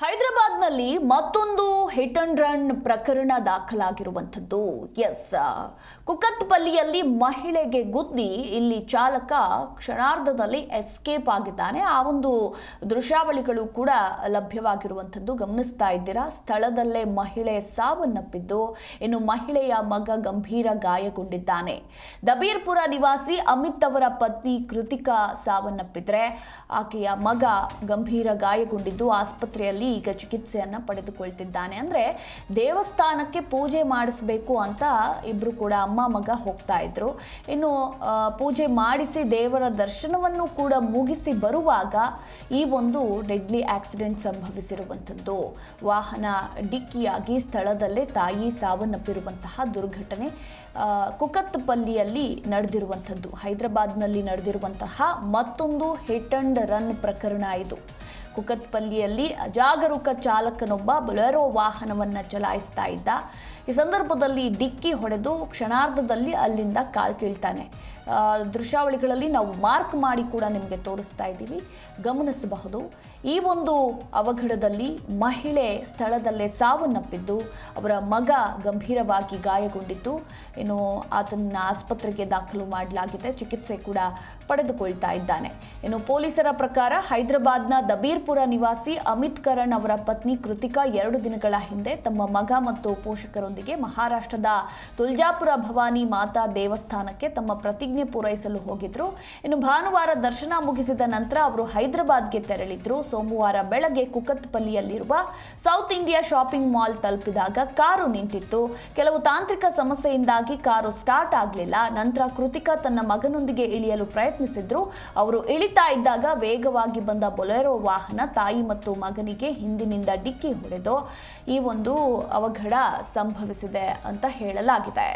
హైదరాబాద్ ಹೈದರಾಬಾದ್ನಲ್ಲಿ ಮತ್ತೊಂದು hit and run ಪ್ರಕರಣ ದಾಖಲಾಗಿರುವಂಥದ್ದು. ಎಸ್ ಕುಕತ್ಪಲ್ಲಿಯಲ್ಲಿ ಮಹಿಳೆಗೆ ಗುದ್ದಿ ಇಲ್ಲಿ ಚಾಲಕ ಕ್ಷಣಾರ್ಧದಲ್ಲಿ ಎಸ್ಕೇಪ್ ಆಗಿದ್ದಾನೆ. ಆ ಒಂದು ದೃಶ್ಯಾವಳಿಗಳು ಕೂಡ ಲಭ್ಯವಾಗಿರುವಂಥದ್ದು. ಗಮನಿಸ್ತಾ ಇದ್ದೀರಾ? ಸ್ಥಳದಲ್ಲೇ ಮಹಿಳೆ ಸಾವನ್ನಪ್ಪಿದ್ದು. ಇನ್ನು ಮಹಿಳೆಯ ಮಗ ಗಂಭೀರ ಗಾಯಗೊಂಡಿದ್ದಾನೆ. ದಬೀರ್ಪುರ ನಿವಾಸಿ ಅಮಿತ್ ಅವರ ಪತ್ನಿ ಕೃತಿಕಾ ಸಾವನ್ನಪ್ಪಿದ್ರೆ ಆಕೆಯ ಮಗ ಗಂಭೀರ ಗಾಯಗೊಂಡಿದ್ದು. ಆಸ್ಪತ್ರೆಯಲ್ಲಿ ಈಗ ಚಿಕಿತ್ಸೆಯನ್ನ ಪಡೆದುಕೊಳ್ತಿದ್ದಾನೆ. ಅಂದರೆ ದೇವಸ್ಥಾನಕ್ಕೆ ಪೂಜೆ ಮಾಡಿಸ್ಬೇಕು ಅಂತ ಇಬ್ಬರು ಕೂಡ ಅಮ್ಮ ಮಗ ಹೋಗ್ತಾ ಇದ್ರು. ಇನ್ನು ಪೂಜೆ ಮಾಡಿಸಿ ದೇವರ ದರ್ಶನವನ್ನು ಕೂಡ ಮುಗಿಸಿ ಬರುವಾಗ ಈ ಒಂದು ಡೆಡ್ಲಿ ಆಕ್ಸಿಡೆಂಟ್ ಸಂಭವಿಸಿರುವಂಥದ್ದು. ವಾಹನ ಡಿಕ್ಕಿಯಾಗಿ ಸ್ಥಳದಲ್ಲೇ ತಾಯಿ ಸಾವನ್ನಪ್ಪಿರುವಂತಹ ದುರ್ಘಟನೆ ಕುಕತ್ಪಲ್ಲಿಯಲ್ಲಿ ನಡೆದಿರುವಂಥದ್ದು. ಹೈದರಾಬಾದ್ನಲ್ಲಿ ನಡೆದಿರುವಂತಹ ಮತ್ತೊಂದು ಹಿಟ್ ಅಂಡ್ ರನ್ ಪ್ರಕರಣ ಇದು. ಕುಕತ್ಪಲ್ಲಿಯಲ್ಲಿ ಅಜಾಗರೂಕ ಚಾಲಕನೊಬ್ಬ ಬೊಲೆರೋ ವಾಹನವನ್ನು ಚಲಾಯಿಸ್ತಾ ಇದ್ದ. ಈ ಸಂದರ್ಭದಲ್ಲಿ ಡಿಕ್ಕಿ ಹೊಡೆದು ಕ್ಷಣಾರ್ಧದಲ್ಲಿ ಅಲ್ಲಿಂದ ಕಾಲ್ ಕೀಳ್ತಾನೆ. ದೃಶ್ಯಾವಳಿಗಳಲ್ಲಿ ನಾವು ಮಾರ್ಕ್ ಮಾಡಿ ಕೂಡ ನಿಮಗೆ ತೋರಿಸ್ತಾ ಇದ್ದೀವಿ. ಗಮನಿಸಬಹುದು, ಈ ಒಂದು ಅವಘಡದಲ್ಲಿ ಮಹಿಳೆ ಸ್ಥಳದಲ್ಲೇ ಸಾವನ್ನಪ್ಪಿದ್ದು, ಅವರ ಮಗ ಗಂಭೀರವಾಗಿ ಗಾಯಗೊಂಡಿದ್ದು, ಇನ್ನು ಆತನ ಆಸ್ಪತ್ರೆಗೆ ದಾಖಲು ಮಾಡಲಾಗಿದೆ, ಚಿಕಿತ್ಸೆ ಕೂಡ ಪಡೆದುಕೊಳ್ತಾ ಇದ್ದಾನೆ. ಇನ್ನು ಪೊಲೀಸರ ಪ್ರಕಾರ ಹೈದರಾಬಾದ್ನ ದಬೀರ್ಪುರ ನಿವಾಸಿ ಅಮಿತ್ ಕರಣ್ ಅವರ ಪತ್ನಿ ಕೃತಿಕಾ ಎರಡು ದಿನಗಳ ಹಿಂದೆ ತಮ್ಮ ಮಗ ಮತ್ತು ಪೋಷಕರೊಂದಿಗೆ ಮಹಾರಾಷ್ಟ್ರದ ತುಲ್ಜಾಪುರ ಭವಾನಿ ಮಾತಾ ದೇವಸ್ಥಾನಕ್ಕೆ ತಮ್ಮ ಪ್ರತಿಜ್ಞೆ ಪೂರೈಸಲು ಹೋಗಿದ್ರು. ಇನ್ನು ಭಾನುವಾರ ದರ್ಶನ ಮುಗಿಸಿದ ನಂತರ ಅವರು ಹೈದರಾಬಾದ್ಗೆ ತೆರಳಿದ್ರು. ಸೋಮವಾರ ಬೆಳಗ್ಗೆ ಕುಕತ್ಪಲ್ಲಿಯಲ್ಲಿರುವ ಸೌತ್ ಇಂಡಿಯಾ ಶಾಪಿಂಗ್ ಮಾಲ್ ತಲುಪಿದಾಗ ಕಾರು ನಿಂತಿತ್ತು. ಕೆಲವು ತಾಂತ್ರಿಕ ಸಮಸ್ಯೆಯಿಂದಾಗಿ ಕಾರು ಸ್ಟಾರ್ಟ್ ಆಗಲಿಲ್ಲ. ನಂತರ ಕೃತಿಕಾ ತನ್ನ ಮಗನೊಂದಿಗೆ ಇಳಿಯಲು ಪ್ರಯತ್ನಿಸಿದ್ರು. ಅವರು ಇಳಿತಾ ಇದ್ದಾಗ ವೇಗವಾಗಿ ಬಂದ ಬೊಲೆರೋ ವಾಹನ ತಾಯಿ ಮತ್ತು ಮಗನಿಗೆ ಹಿಂದಿನಿಂದ ಡಿಕ್ಕಿ ಹೊಡೆದು ಈ ಒಂದು ಅವಘಡ ಸಂಭವಿಸಿದೆ ಅಂತ ಹೇಳಲಾಗಿದೆ.